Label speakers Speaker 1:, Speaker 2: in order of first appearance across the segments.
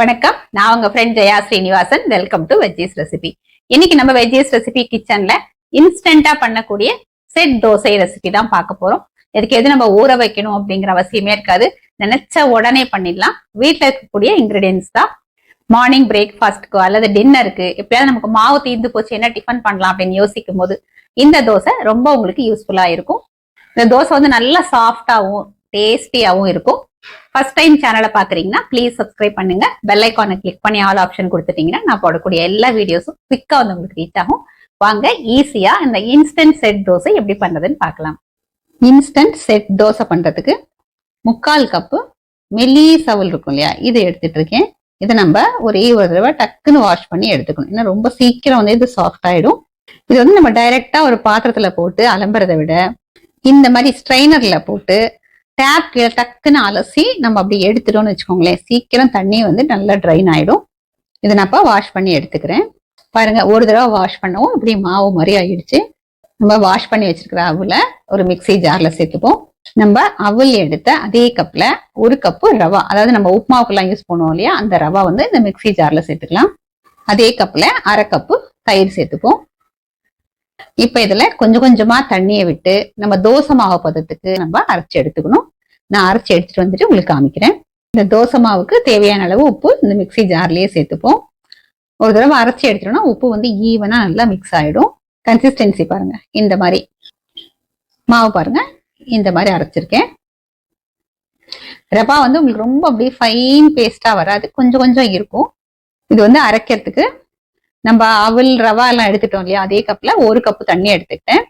Speaker 1: வணக்கம். நான் உங்க friend Jaya Srinivasan. Welcome to veggies recipe இன்னைக்கு நம்ம வெஜ்ஜீஸ் ரெசிபி கிச்சன்ல இன்ஸ்டண்டா பண்ணக்கூடிய செட் தோசை ரெசிபி தான் பார்க்க போறோம். இதுக்கு எது நம்ம ஊற வைக்கணும் அப்படிங்கிற அவசியமே இருக்காது. நினைச்ச உடனே பண்ணிடலாம். வீட்டில் இருக்கக்கூடிய இன்கிரீடியன்ஸ் தான். மார்னிங் பிரேக்ஃபாஸ்ட்க்கோ அல்லது டின்னருக்கு எப்படியாவது நமக்கு மாவு தீர்ந்து போச்சு என்ன டிஃபன் பண்ணலாம் அப்படின்னு யோசிக்கும் போது இந்த தோசை ரொம்ப உங்களுக்கு யூஸ்ஃபுல்லா இருக்கும். இந்த தோசை வந்து நல்லா சாஃப்டாகவும் டேஸ்டியாகவும் இருக்கும். ஃபர்ஸ்ட் டைம் சேனலை பாக்குறீங்கன்னா ப்ளீஸ் சப்ஸ்கிரைப் பண்ணுங்க. பெல் ஐக்கானை கிளிக் பண்ணி ஆல் ஆப்ஷன் கொடுத்துட்டீங்கன்னா நான் போடக்கூடிய எல்லா வீடியோஸும் குவிக்கா வந்து உங்களுக்கு ரீச் ஆகும். வாங்க ஈஸியா இந்த இன்ஸ்டன்ட் செட் தோசை எப்படி பண்றதுன்னு பார்க்கலாம். இன்ஸ்டன்ட் செட் தோசை பண்றதுக்கு முக்கால் கப்பு மெல்லி சவுல் இருக்கும் இல்லையா? இதை எடுத்துட்டு இருக்கேன். இதை நம்ம ஒரே ஒரு தடவை டக்குன்னு வாஷ் பண்ணி எடுத்துக்கணும். ஏன்னா ரொம்ப சீக்கிரம் வந்து இது சாஃப்ட் ஆயிடும். இது வந்து நம்ம டைரக்டா ஒரு பாத்திரத்துல போட்டு அலம்புறதை விட இந்த மாதிரி ஸ்ட்ரைனர்ல போட்டு டேப் கீழே டக்குன்னு அலசி நம்ம அப்படி எடுத்துட்டோம்னு வச்சுக்கோங்களேன். சீக்கிரம் தண்ணி வந்து நல்லா ட்ரைன் ஆகிடும் இதை நான் இப்போ வாஷ் பண்ணி எடுத்துக்கிறேன். பாருங்க ஒரு தடவை வாஷ் பண்ணவும் இப்படி மாவு மாதிரி ஆயிடுச்சு. நம்ம வாஷ் பண்ணி வச்சிருக்கிற அவுல ஒரு மிக்ஸி ஜாரில் சேர்த்துப்போம். நம்ம அவல் எடுத்த அதே கப்பில் ஒரு கப்பு ரவா அதாவது நம்ம உப்புமாவுக்கெல்லாம் யூஸ் பண்ணுவோம் இல்லையா? அந்த ரவா வந்து இந்த மிக்ஸி ஜாரில் சேர்த்துக்கலாம். அதே கப்பில் அரை கப்பு தயிர் சேர்த்துப்போம். இப்ப இதுல கொஞ்சம் கொஞ்சமா தண்ணியை விட்டு நம்ம தோசை மாவு பதத்துக்கு நம்ம அரைச்சு எடுத்துக்கணும். நான் அரைச்சு எடுத்துட்டு வந்துட்டு உங்களுக்கு காமிக்கிறேன். இந்த தோசை மாவுக்கு தேவையான அளவு உப்பு இந்த மிக்ஸி ஜார்லயே சேர்த்துப்போம். ஒரு தடவை அரைச்சி எடுத்துட்டோம்னா உப்பு வந்து ஈவனா நல்லா மிக்ஸ் ஆயிடும். கன்சிஸ்டன்சி பாருங்க. இந்த மாதிரி. மாவு பாருங்க. இந்த மாதிரி அரைச்சிருக்கேன். ரவா வந்து உங்களுக்கு ரொம்ப அப்படியே ஃபைன் பேஸ்டா வராது. கொஞ்சம் கொஞ்சம் இருக்கும். இது வந்து அரைக்கிறதுக்கு நம்ம அவல் ரவா எல்லாம் எடுத்துட்டோம் இல்லையா? அதே கப்ல ஒரு கப்பு தண்ணி எடுத்துக்கிட்டேன்.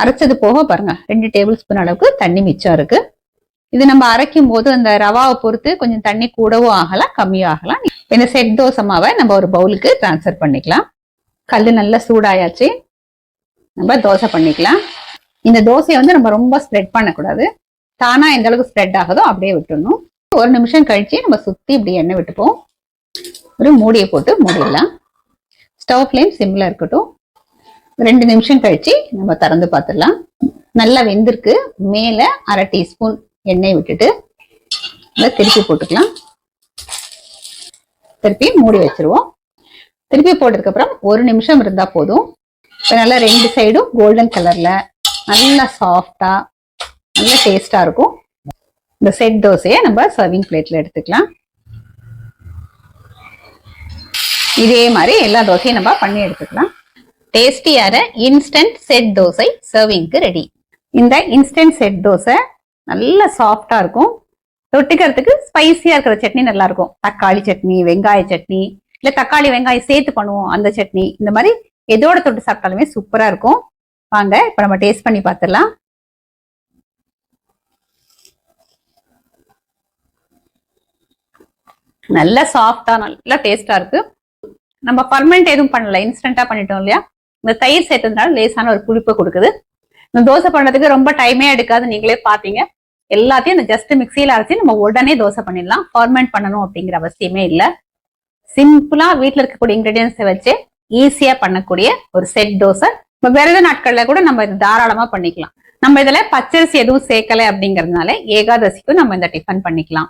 Speaker 1: அரைச்சது போக பாருங்க. ரெண்டு டேபிள் ஸ்பூன் அளவுக்கு தண்ணி மிச்சம் இருக்கு. இது நம்ம அரைக்கும் போது அந்த ரவாவை பொறுத்து கொஞ்சம் தண்ணி கூடவும் ஆகலாம் கம்மியும் ஆகலாம். இந்த செட் தோசை மாவை நம்ம ஒரு பவுலுக்கு டிரான்ஸ்ஃபர் பண்ணிக்கலாம். கல் நல்லா சூடாயாச்சு. நம்ம தோசை பண்ணிக்கலாம். இந்த தோசையை வந்து நம்ம ரொம்ப ஸ்ப்ரெட் பண்ணக்கூடாது. தானா எந்த அளவுக்கு ஸ்ப்ரெட் ஆகுதோ அப்படியே விட்டுடணும் ஒரு நிமிஷம் கழிச்சு நம்ம சுத்தி இப்படி எண்ணெய் விட்டுப்போம். ஒரு மூடியை போட்டு மூடிடலாம். ஸ்டவ் ஃப்ளேம் சிம்ல இருக்கட்டும். ரெண்டு நிமிஷம் கழிச்சு நம்ம திறந்து பார்த்துடலாம். நல்லா வெந்திருக்கு. மேல அரை டீஸ்பூன் எண்ணெய் விட்டுட்டு இதை திருப்பி போட்டுக்கலாம். திருப்பி மூடி வச்சிருவோம். திருப்பி போட்டதுக்கப்புறம் ஒரு நிமிஷம் இருந்தா போதும். இப்போ நல்லா ரெண்டு சைடும் கோல்டன் கலர்ல நல்லா சாஃப்டா நல்ல டேஸ்டாக இருக்கும். இந்த செட் தோசையை நம்ம சர்விங் பிளேட்ல எடுத்துக்கலாம். இதே மாதிரி எல்லா தோசையும் நம்ம பண்ணி எடுத்துக்கலாம். டேஸ்டியான இன்ஸ்டன்ட் செட் தோசை சர்விங்க்கு ரெடி இந்த இன்ஸ்டன்ட் செட் தோசை நல்ல சாஃப்டா இருக்கும். தொட்டுக்கிறதுக்கு ஸ்பைசியாக இருக்கிற சட்னி நல்லா இருக்கும் தக்காளி சட்னி வெங்காய சட்னி இல்ல தக்காளி வெங்காயம் சேர்த்து பண்ணுவோம் அந்த சட்னி. இந்த மாதிரி எதோட தொட்டு சாப்பிட்டாலுமே சூப்பரா இருக்கும். வாங்க இப்ப நம்ம டேஸ்ட் பண்ணி பார்த்துடலாம் நல்ல சாஃப்டா நல்லா டேஸ்டா இருக்கு. நம்ம பர்மனெண்ட் எதுவும் பண்ணல இன்ஸ்டன்டா பண்ணிட்டோம் இல்லையா? இந்த தயிர் சேர்த்ததுனால லேசான ஒரு புளிப்பு கொடுக்குது. இந்த தோசை பண்றதுக்கு ரொம்ப டைமே எடுக்காது நீங்களே பாத்தீங்க எல்லாத்தையும் இந்த ஜஸ்ட் மிக்சியில் அரைச்சி நம்ம உடனே தோசை பண்ணிடலாம். ஃபர்மெண்ட் பண்ணணும் அப்படிங்கிற அவசியமே இல்ல. சிம்பிளா வீட்டில் இருக்கக்கூடிய இன்க்ரீடியன்ஸை வச்சு ஈஸியா பண்ணக்கூடிய ஒரு செட் தோசை. இப்போ விரத நாட்கள்ல கூட நம்ம இது தாராளமா பண்ணிக்கலாம். நம்ம இதில் பச்சரிசி எதுவும் சேர்க்கல அப்படிங்கறதுனால ஏகாதசிக்கும் நம்ம இந்த டிஃபன் பண்ணிக்கலாம்.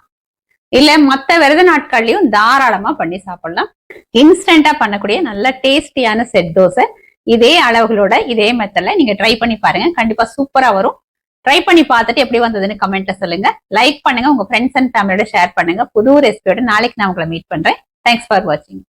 Speaker 1: இல்ல மத்த விரத நாட்கள்லயும் தாராளமா பண்ணி சாப்பிடலாம். இன்ஸ்டன்டா பண்ணக்கூடிய நல்ல டேஸ்டியான செட் தோசை. இதே அளவுகளோட இதே மெத்தட்ல நீங்க ட்ரை பண்ணி பாருங்க. கண்டிப்பா சூப்பரா வரும். ட்ரை பண்ணி பார்த்துட்டு எப்படி வந்ததுன்னு கமெண்ட்ல சொல்லுங்க. லைக் பண்ணுங்க. உங்க ஃப்ரெண்ட்ஸ் அண்ட் ஃபேமிலியோட ஷேர் பண்ணுங்க. புது ரெசிபியோட நாளைக்கு நான் உங்களை மீட் பண்றேன். தேங்க்ஸ் ஃபார் வாட்சிங்